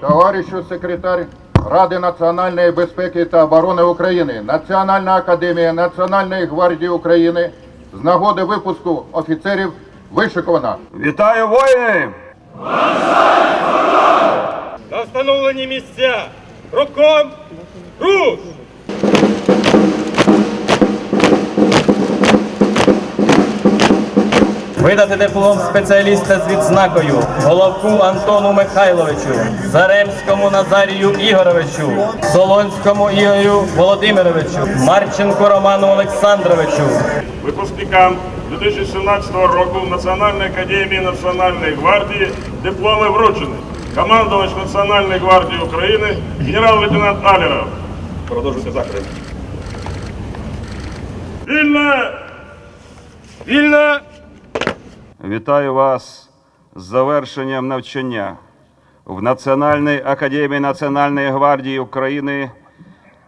Товаришу секретар Ради національної безпеки та оборони України, Національна академія Національної гвардії України з нагоди випуску офіцерів вишикована. Вітаю воїни! На встановлені місця. Руком руш! Видати диплом спеціаліста з відзнакою Головку Антону Михайловичу, Заремському Назарію Ігоровичу, Солонському Ігорю Володимировичу, Марченку Роману Олександровичу, Випускникам 2017 року в Національної академії Національної гвардії дипломи вручені. Командувач Національної гвардії України генерал-лейтенант Алеров. Продовжуйте захист. Вільно! Вільно! Вітаю вас з завершенням навчання в Національній академії Національної гвардії України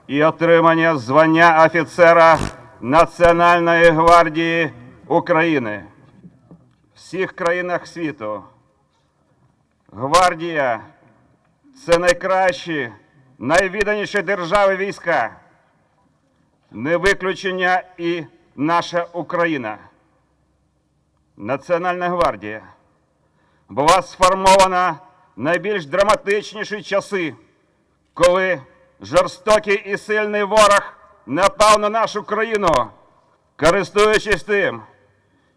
і отримання звання офіцера Національної гвардії України. В всіх країнах світу гвардія це найкращі, найвідданіші держави війська. Не виключення і наша Україна. Національна гвардія була сформована найбільш драматичніші часи, коли жорстокий і сильний ворог напав на нашу країну, користуючись тим,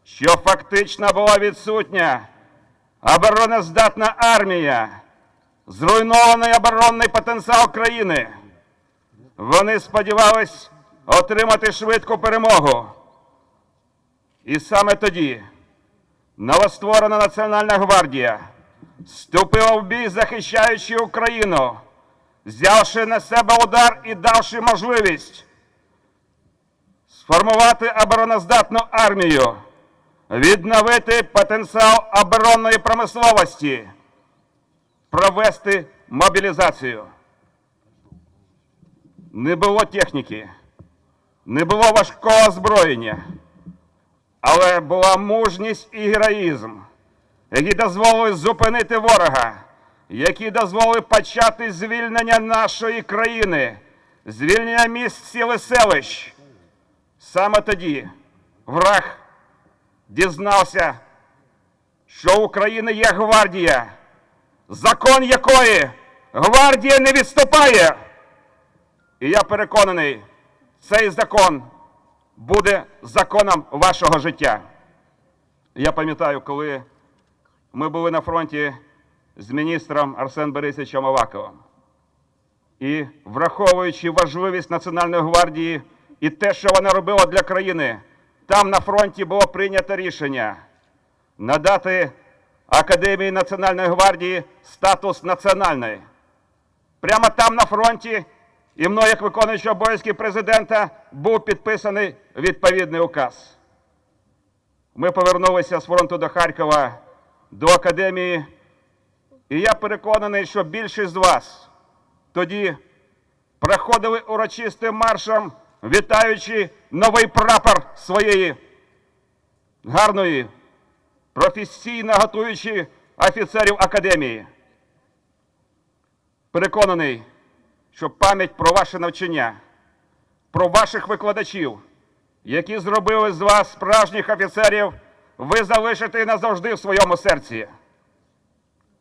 що фактично була відсутня обороноздатна армія, зруйнований оборонний потенціал країни. Вони сподівались отримати швидку перемогу. І саме тоді новостворена Національна гвардія. Вступила в бій, захищаючи Україну, взявши на себе удар і давши можливість сформувати обороноздатну армію, відновити потенціал оборонної промисловості, провести мобілізацію. Не було техніки, не було важкого озброєння. Але була мужність і героїзм, які дозволили зупинити ворога, які дозволили почати звільнення нашої країни, звільнення міст сіл і селищ. Саме тоді враг дізнався, що в України є гвардія, закон якої гвардія не відступає. І я переконаний, цей закон буде законом вашого життя. Я пам'ятаю, коли ми були на фронті з міністром Арсеном Борисовичем Аваковим. І враховуючи важливість Національної гвардії і те, що вона робила для країни, там на фронті було прийнято рішення надати Академії Національної гвардії статус національної. Прямо там на фронті і мною, як виконуючий обов'язки президента, був підписаний відповідний указ. Ми повернулися з фронту до Харкова, до академії, і я переконаний, що більшість з вас тоді проходили урочистим маршем, вітаючи новий прапор своєї гарної, професійно готуючи офіцерів академії. Переконаний, що пам'ять про ваше навчання, про ваших викладачів, які зробили з вас справжніх офіцерів, ви залишите назавжди в своєму серці.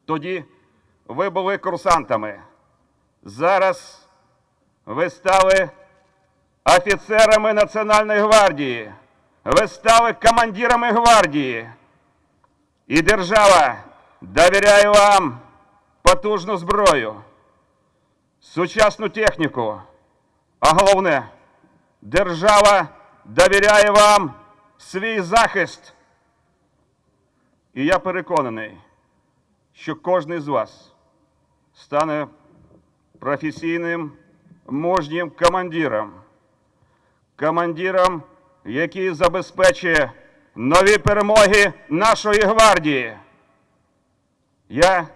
Тоді ви були курсантами. Зараз ви стали офіцерами Національної гвардії. Ви стали командирами гвардії. І держава довіряє вам потужну зброю сучасну техніку, а головне, держава довіряє вам свій захист. І я переконаний, що кожен з вас стане професійним мужнім командиром, командиром, який забезпечує нові перемоги нашої гвардії. Я,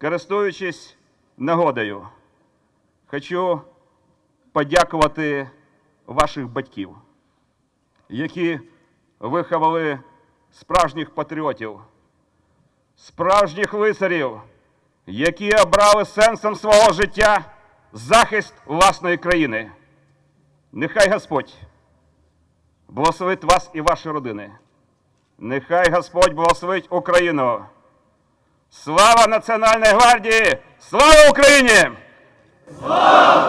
користуючись нагодою, Хочу подякувати ваших батьків, які виховали справжніх патріотів, справжніх лицарів, які обрали сенсом свого життя захист власної країни. Нехай Господь благословить вас і ваші родини. Нехай Господь благословить Україну. Слава Національній гвардії! Слава Україні! Гордість!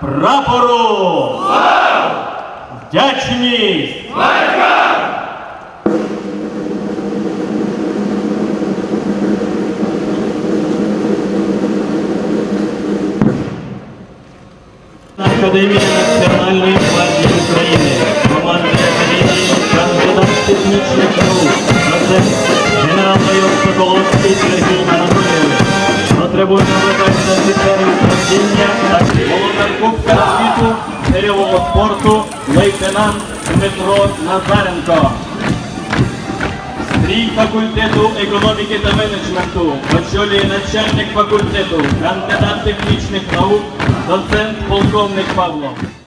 Прапору! Вдячність! Академія Національної гвардії України, командир академії, кандидат технічних наук, доцент, генерал-майор Соколовський Сергій. Потребуємо виконання офіцерів управління та володар світу гирьового спорту лейтенант Дмитро Назаренко. Стрій факультету економіки та менеджменту очолює начальник факультету, кандидат технічних наук, доцент полковник Павло.